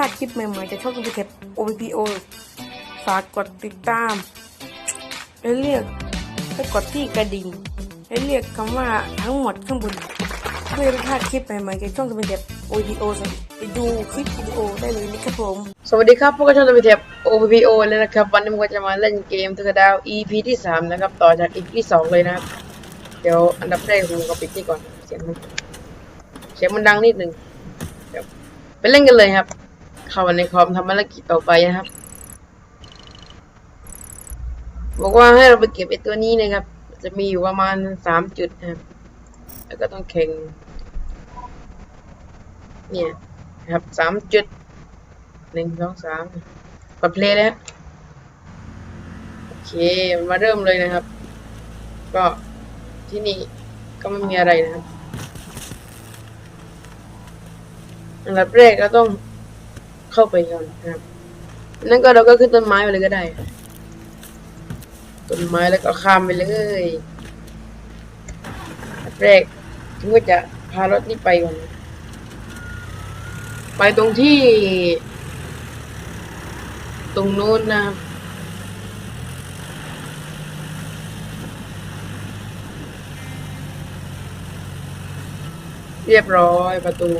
ลาดคลิปใหม่ๆจากช่องคอมพิวเตอร์ OPPO ฝากกดติดตาม และเรียกให้กดที่กระดิ่ง และเรียกคำว่าทั้งหมดข้างบนเพื่อไม่พลาดคลิปใหม่ๆจากช่องคอมพิวเตอร์ OPPO ไปดูคลิปวิดีโอได้เลยนะครับผม สวัสดีครับพวกกระชอนตัวเทป OPPO เลยนะครับ วันนี้ผมก็จะมาเล่นเกมทอร์ดาว EP ที่ 3 นะครับ ต่อจาก EP ที่ 2 เลยนะครับ เดี๋ยวอันดับแรกผมก็ปิดที่ก่อนเสียงมันเสียงมันดังนิดนึงเดี๋ยวไปเล่นกันเลยครับ เข้ามาในคอมทำภารกิจต่อไปนะครับ บอกว่าให้เราไปเก็บไอ้ตัวนี้นะครับ จะมีอยู่ประมาณสามจุดนะครับ แล้วก็ต้องแข่ง เนี่ยครับสามจุดหนึ่งสองสามกดเพลย์แล้วโอเค มาเริ่มเลยนะครับ ก็ที่นี่ก็ไม่มีอะไรนะครับอันดับแรกก็ต้อง เข้าไปก่อนนะครับนั่นก็เราก็ขึ้นต้นไม้ไปเลยก็ได้ต้นไม้แล้วก็ข้ามไปเลยอันดับแรกถึงก็จะพารถนี้ไปก่อน ไปตรงที่ ตรงนู้นนะเรียบร้อยประตู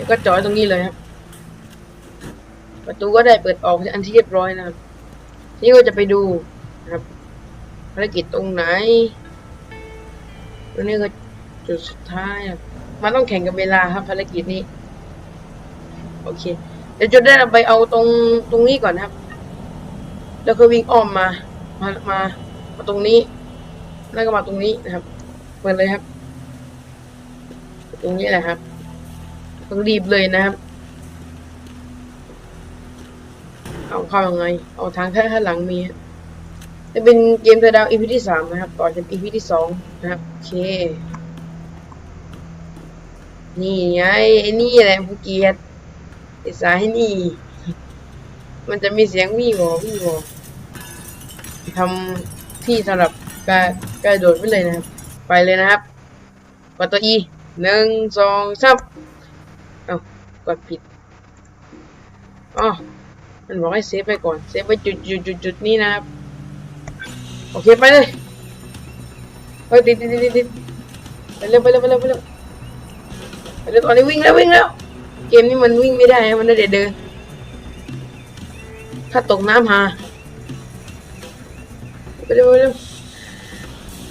ดี๋ยวก็จอยตรงนี้เลยครับ ประตูก็ได้เปิดออกอันที่เรียบร้อยนะครับ นี่ก็จะไปดูนะครับภารกิจตรงไหนตรงนี้ก็จุดสุดท้ายครับมันต้องแข่งกับเวลาครับภารกิจนี้โอเค เดี๋ยวจะได้ไปเอาตรงตรงนี้ก่อนนะครับ แล้วก็วิ่งอ้อมมา มามามาตรงนี้ แล้วก็มาตรงนี้นะครับเปิดเลยครับ ตรงนี้แหละครับ ต้องรีบเลยนะครับ เอาเข้ายังไง เอาทางแค่ข้างหลังมีจะเป็นเกมเทอร์ดาว EP ที่สามนะครับ ต่อจาก EP ที่สองนะครับ โอเค นี่ไงไอ้นี่แหละผู้เกียรติไอ้สายนี่ มันจะมีเสียงวี่วอวี่วอทำที่สำหรับการกระโดดไปเลยนะครับ ไปเลยนะครับกดตัว E หนึ่งสองสาม กดผิดอ๋อมันบอกให้เซฟไปก่อน เซฟไปจุดจุดจุดจุดนี้นะครับ โอเคไปเลยเฮ้ยติดติดติดติดไปเร็วไปเร็วไปเร็วไปเร็วไปเร็วตอนนี้วิ่งแล้ววิ่งแล้ว เกมนี้มันวิ่งไม่ได้มันได้เดิน ถ้าตกน้ำหาไปเร็วไปเร็ว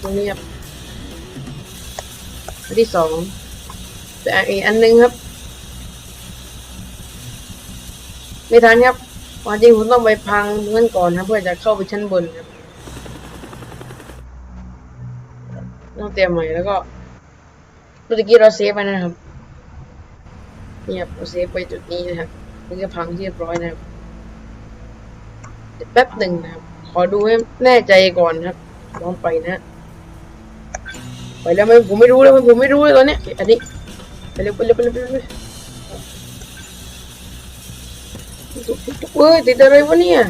ตรงนี้ครับที่สองแต่อีกอันหนึงครับ ไม่ทันครับความจริงผมต้องไปพังนั่นก่อนครับเพื่อจะเข้าไปชั้นบนครับต้องเตรียมใหม่แล้วก็เมื่อกี้เราเซฟไปนะครับเนี่ยเราเซฟไปจุดนี้นะครับมันจะพังเรียบร้อยนะครับแป๊บหนึ่งนะครับ ขอดูให้แน่ใจก่อนครับลองไปนะไปแล้วไหมผมไม่รู้แล้วผมไม่รู้เลยตอนเนี้ยอันนี้ไปเร็วไปเร็วไปเร็วไปเร็ว เวเฮ้ยติดอะไรวะเนี่ย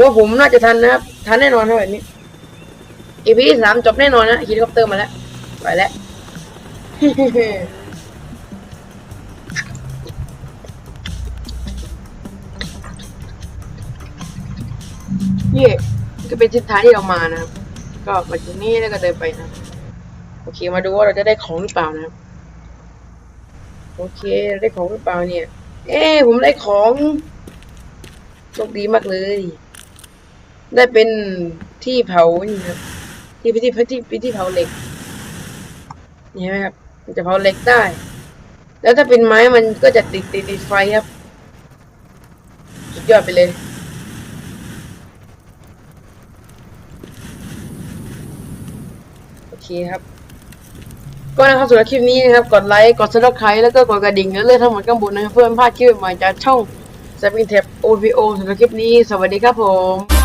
ว่าผมน่าจะทันนะครับ ทันแน่นอนครับแบบนี้อีพีสามจบแน่นอนนะเฮลิคอปเตอร์มาแล้วไปแล้วนี่ก็เป็นทิศทางที่เรามานะครับ ก็มาที่นี่แล้วก็เดินไปนะครับ โอเค มาดูว่าเราจะได้ของหรือเปล่านะครับโอเคได้ของหรือเปล่าเนี่ย เอ้ผมได้ของโชคดีมากเลย ได้เป็นที่เผานี่ครับ ที่พิธีพิธีพิธีเผาเหล็กนี่เห็นไหมครับมันจะเผาเหล็กได้ แล้วถ้าเป็นไม้มันก็จะติดติดติดไฟครับสุดยอดไปเลยโอเคครับ ก็นะครับสำหรับคลิปนี้นะครับกดไลค์กดซับสไครต์แล้วก็กดกระดิ่งและเลื่อนทั้งหมดข้างบนนะครับเพื่อไม่พลาดคลิปใหม่จากช่องแซมมินเทปโอพีโอสำหรับคลิปนี้ สวัสดีครับผม